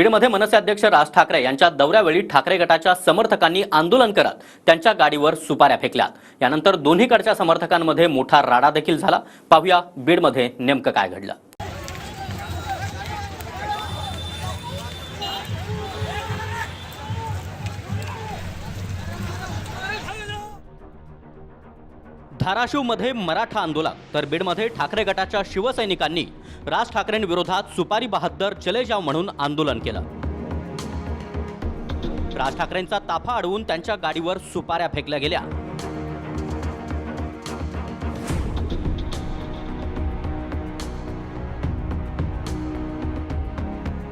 बीडमध्ये मनसे अध्यक्ष राज ठाकरे यांच्या दौऱ्यावेळी ठाकरे गटाच्या समर्थकांनी आंदोलन करत त्यांच्या गाडीवर सुपाऱ्या फेकल्यात. यानंतर दोन्हीकडच्या समर्थकांमध्ये मोठा राडा देखील झाला. पाहूया बीडमध्ये नेमकं काय घडलं. धाराशिवमध्ये मराठा आंदोलन तर बीडमध्ये ठाकरे गटाच्या शिवसैनिकांनी राज ठाकरेंविरोधात सुपारी बहादर चले जाव म्हणून आंदोलन केलं. राज ठाकरेंचा ताफा अडवून त्यांच्या गाडीवर सुपाऱ्या फेकल्या गेल्या.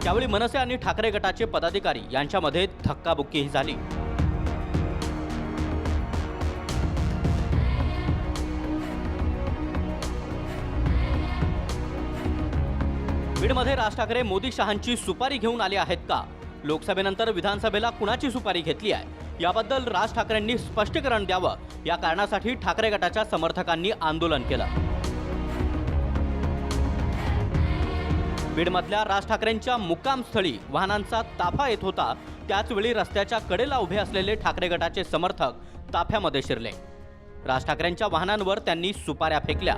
त्यावेळी मनसे आणि ठाकरे गटाचे पदाधिकारी यांच्यामध्ये धक्काबुक्कीही झाली. बीडमध्ये राज ठाकरे मोदी शहांची सुपारी घेऊन आले आहेत का? लोकसभेनंतर विधानसभेला कुणाची सुपारी घेतली आहे? याबद्दल राज ठाकरेंनी स्पष्टीकरण द्यावं. या कारणासाठी ठाकरे गटाच्या समर्थकांनी आंदोलन केलं. बीडमधल्या राज ठाकरेंच्या मुक्कामस्थळी वाहनांचा ताफा येत होता. त्याचवेळी रस्त्याच्या कडेला उभे असलेले ठाकरे गटाचे समर्थक ताफ्यामध्ये शिरले. राज ठाकरेंच्या वाहनांवर त्यांनी सुपाऱ्या फेकल्या.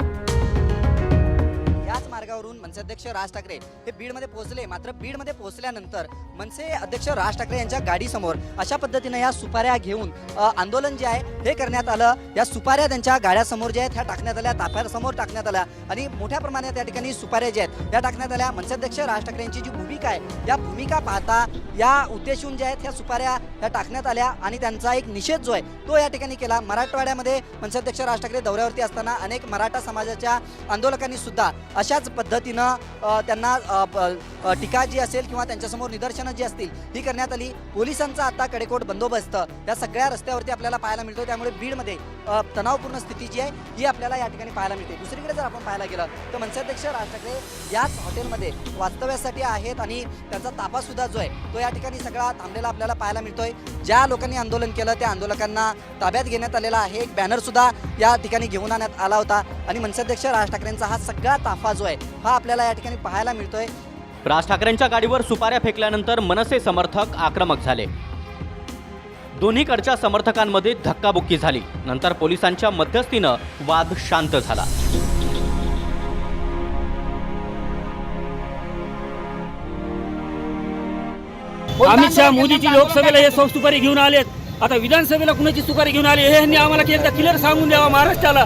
याच मनसे अध्यक्ष राज ठाकरे हे बीडमध्ये पोहोचले. मात्र बीडमध्ये पोहोचल्यानंतर मनसे अध्यक्ष राज ठाकरे यांच्या गाडीसमोर अशा पद्धतीनं या सुपाऱ्या घेऊन आंदोलन जे आहे हे करण्यात आलं. या सुपाऱ्या त्यांच्या गाड्यासमोर ज्या आहेत ह्या टाकण्यात आल्या ताफ्यासमोर टाकण्यात आल्या. आणि मोठ्या प्रमाणात त्या ठिकाणी सुपाऱ्या ज्या आहेत त्या टाकण्यात आल्या. मनसे अध्यक्ष राज ठाकरे यांची जी भूमिका आहे या भूमिका पाहता या उद्देशून ज्या आहेत ह्या सुपाऱ्या ह्या टाकण्यात आल्या. आणि त्यांचा एक निषेध जो आहे तो या ठिकाणी केला. मराठवाड्यामध्ये मनसे अध्यक्ष राज ठाकरे दौऱ्यावरती असताना अनेक मराठा समाजाच्या आंदोलकांनी सुद्धा अशाच पद्धतीनं त्यांना टीका जी असेल किंवा त्यांच्यासमोर निदर्शनं जी असतील ही करण्यात आली. पोलिसांचा आता कडेकोट बंदोबस्त या सगळ्या रस्त्यावरती आपल्याला पाहायला मिळतो त्यामुळे बीडमध्ये तणावपूर्ण स्थिती जी आहे ही आपल्याला या ठिकाणी पाहायला मिळते. दुसरीकडे जर आपण पाहायला गेलं तर मनसे अध्यक्ष राज ठाकरे याच हॉटेलमध्ये वास्तव्यासाठी आहेत आणि त्यांचा ताबासुद्धा जो आहे तो या ठिकाणी सगळा थांबलेला आपल्याला पाहायला मिळतोय. ज्या लोकांनी आंदोलन केलं त्या आंदोलकांना ताब्यात घेण्यात आलेला आहे. एक बॅनरसुद्धा या ठिकाणी घेऊन आणण्यात आला होता. आणि मनसे अध्यक्ष राज ठाकरेंचा हा सगळा ताफा जो आहे हा आपल्याला या ठिकाणी पाहायला मिळतोय. राज ठाकरेंच्या गाडीवर सुपाऱ्या फेकल्यानंतर मनसे समर्थक आक्रमक झाले. दोन्हीकडच्या समर्थकांमध्ये धक्काबुक्की झाली. नंतर पोलिसांच्या मध्यस्थीनं वाद शांत झाला. अमित शहा मोदीची लोकसभेला हे सौ सुपारी घेऊन आलेत. आता विधानसभेला कुणाची सुपारी घेऊन आली? हे यांनी आम्हाला की एकदा क्लिअर सांगून द्यावा महाराष्ट्राला.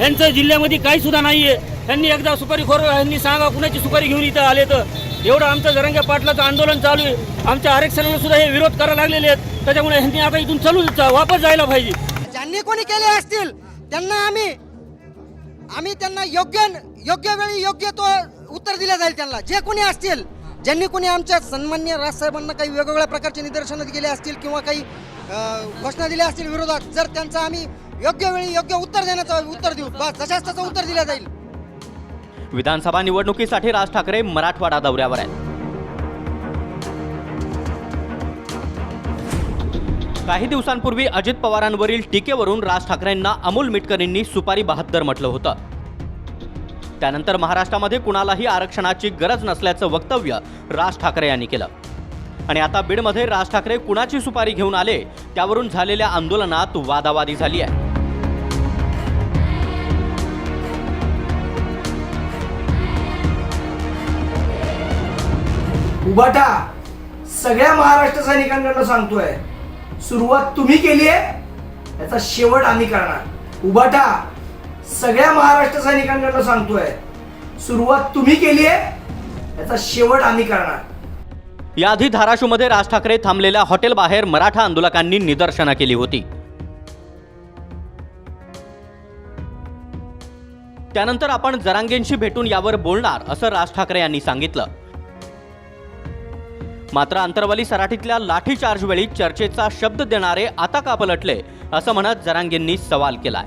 यांचं जिल्ह्यामध्ये काही सुद्धा आहे यांनी एकदा सुपारी खोर यांनी सांगा कुणाची सुपारी घेऊन इथं आले तर. एवढं आमचं जरंग्या पाटलाचं आंदोलन चालू आहे. आमच्या आरक्षणाला सुद्धा हे विरोध करायला लागलेले आहेत. त्याच्यामुळे यांनी आता इथून चालू वापस जायला पाहिजे. ज्यांनी कोणी केले असतील त्यांना आम्ही आम्ही त्यांना योग्य योग्य वेळी योग्य तो उत्तर दिलं जाईल त्यांना. जे कोणी असतील ज्यांनी कोणी आमच्या सन्मान्य राजसाहेबांना काही वेगवेगळ्या प्रकारचे निदर्शनं केले असतील किंवा काही घोषणा दिल्या असतील विरोधात जर त्यांचं आम्ही योग्य वेळी योग्य उत्तर देण्याचं उत्तर देऊ बस जशाच उत्तर दिलं जाईल. विधानसभा निवडणुकीसाठी राज ठाकरे मराठवाडा दौऱ्यावर आहेत. काही दिवसांपूर्वी अजित पवारांवरील टीकेवरून राज ठाकरेंना अमोल मिटकरींनी सुपारी बहात्तर म्हटलं होतं. त्यानंतर महाराष्ट्रामध्ये कुणालाही आरक्षणाची गरज नसल्याचं वक्तव्य राज ठाकरे यांनी केलं. आणि आता बीडमध्ये राज ठाकरे कुणाची सुपारी घेऊन आले? त्यावरून झालेल्या आंदोलनात वादावादी झाली आहे. उबाटा सगळ्या महाराष्ट्र सैनिकांकडनं सांगतोय सुरुवात तुम्ही केली आहे याचा शेवट आम्ही करणार. उबाटा सगळ्या महाराष्ट्र सैनिकांकडनं सांगतोय सुरुवात तुम्ही केली आहे याचा शेवट आम्ही करणार. याआधी धाराशिवमध्ये राज ठाकरे थांबलेल्या हॉटेलबाहेर मराठा आंदोलकांनी निदर्शनं केली होती. त्यानंतर आपण जरांगेंशी भेटून यावर बोलणार असं राज ठाकरे यांनी सांगितलं. मात्र आंतरवाली सराठीतल्या लाठीचार्ज वेळी चर्चेचा शब्द देणारे आता का पलटले असं म्हणत जरांगेंनी सवाल केलाय.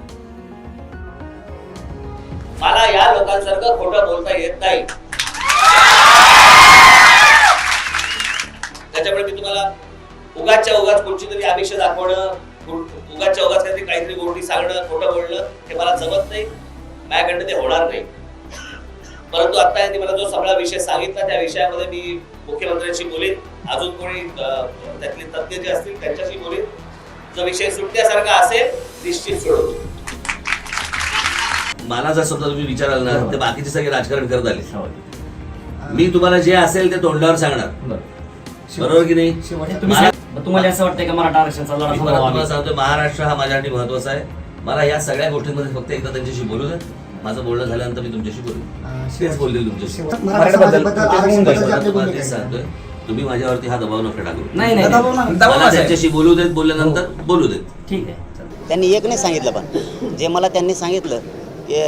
मला या लोकांसारखं खोटं बोलता येत नाही. त्याच्यामुळे मी तुम्हाला उगाचच्या उगाच कोणची तरी आमिष दाखवणं उगाचच्या उगाच काहीतरी काहीतरी गोष्टी सांगणं खोटं बोलणं हे मला जमत नाही. माझ्याकडनं ते होणार नाही. परंतु आता यांनी मला जो सगळा विषय सांगितला त्या विषयामध्ये मी मुख्यमंत्र्यांशी बोलीन. अजून कोणी त्यातले तज्ज्ञ जे असतील त्यांच्याशी बोलीन. जो विषय सुटण्यासारखा असेल निश्चित सोडवतो. मला जर स्वतः तुम्ही विचाराल ना ते बाकीचे सगळे राजकारण करत आले. मी तुम्हाला जे असेल ते तोंडावर सांगणार. बरोबर की नाही? मला- मग तुम्हाला असं वाटतंय का मराठा आरक्षणाचा लढा मी परत? तुम्हाला सांगतो महाराष्ट्र हा माझ्यासाठी महत्त्वाचा आहे. मला या सगळ्या गोष्टींमध्ये फक्त एकदा त्यांच्याशी बोलू दे माझं बोलणं झाल्यानंतर मी तुमच्याशी बोलू. तेच बोलतील तुमच्याशी. मला तुम्हाला तेच सांगतोय. तुम्ही माझ्यावरती हा दबाव नका टाकू. नाही नाही, नाही मला त्यांच्याशी बोलू देत बोलल्यानंतर बोलू देत. ठीक आहे. त्यांनी एक नाही सांगितलं पण. जे मला त्यांनी सांगितलं की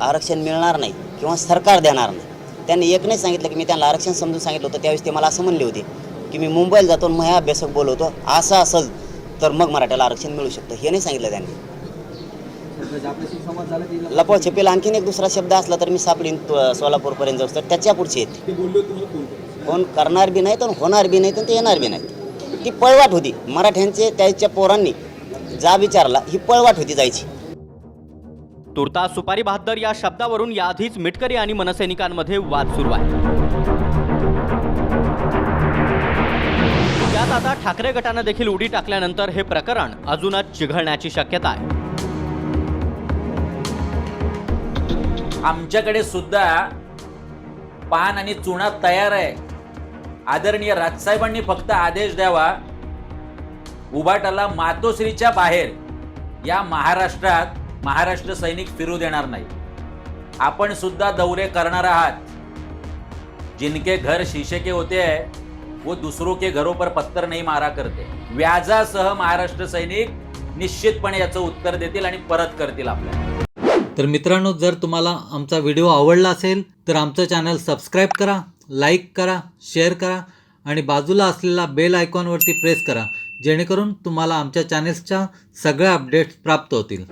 आरक्षण मिळणार नाही किंवा सरकार देणार नाही. त्यांनी एक नाही सांगितलं की मी त्यांना आरक्षण समजून सांगितलं होतं. त्यावेळेस ते मला असं म्हणले होते की मी मुंबईला जातो आणि मग ह्या अभ्यासक बोलवतो. असं असेल तर मग मराठ्याला आरक्षण मिळू शकतं. हे नाही सांगितलं त्यांनी. लपळ छपेला आणखीन एक दुसरा शब्द असला तर मी सापडीन सोलापूरपर्यंत जाऊ तर. त्याच्या पुढचे येते कोण? करणार बी नाही तर होणार बी नाही तर ते येणार बी नाही ती पळवाट होती. मराठ्यांचे त्याच्या पोरांनी जा विचारला ही पळवाट होती जायची. तुर्तास सुपारी बहादर या शब्दावरून याआधीच मिटकरी आणि मनसैनिकांमध्ये वाद सुरू आहे. त्यात आता ठाकरे गटानं देखील उडी टाकल्यानंतर हे प्रकरण अजूनच चिघळण्याची शक्यता आहे. आमच्याकडे सुद्धा पान आणि चुना तयार आहे. आदरणीय राजसाहेबांनी फक्त आदेश द्यावा. उभाटाला मातोश्रीच्या बाहेर या महाराष्ट्रात महाराष्ट्र सैनिक फिरू देणार नाही. आपण सुद्धा दौरे करणार आहात. जिनके घर शीशे के होते हैं वो दुसरो के घरों पर पत्थर नाही मारा करते. व्याजासह महाराष्ट्र सैनिक निश्चितपणे याचं उत्तर देतील आणि परत करतील आपल्याला. तर मित्रांनो जर तुम्हाला आमचा व्हिडिओ आवडला असेल तर आमचं चॅनल सबस्क्राईब करा लाईक करा शेअर करा आणि बाजूला असलेला बेल आयकॉनवरती प्रेस करा जेणेकरून तुम्हाला आमच्या चॅनेल्सच्या सगळ्या अपडेट्स प्राप्त होतील.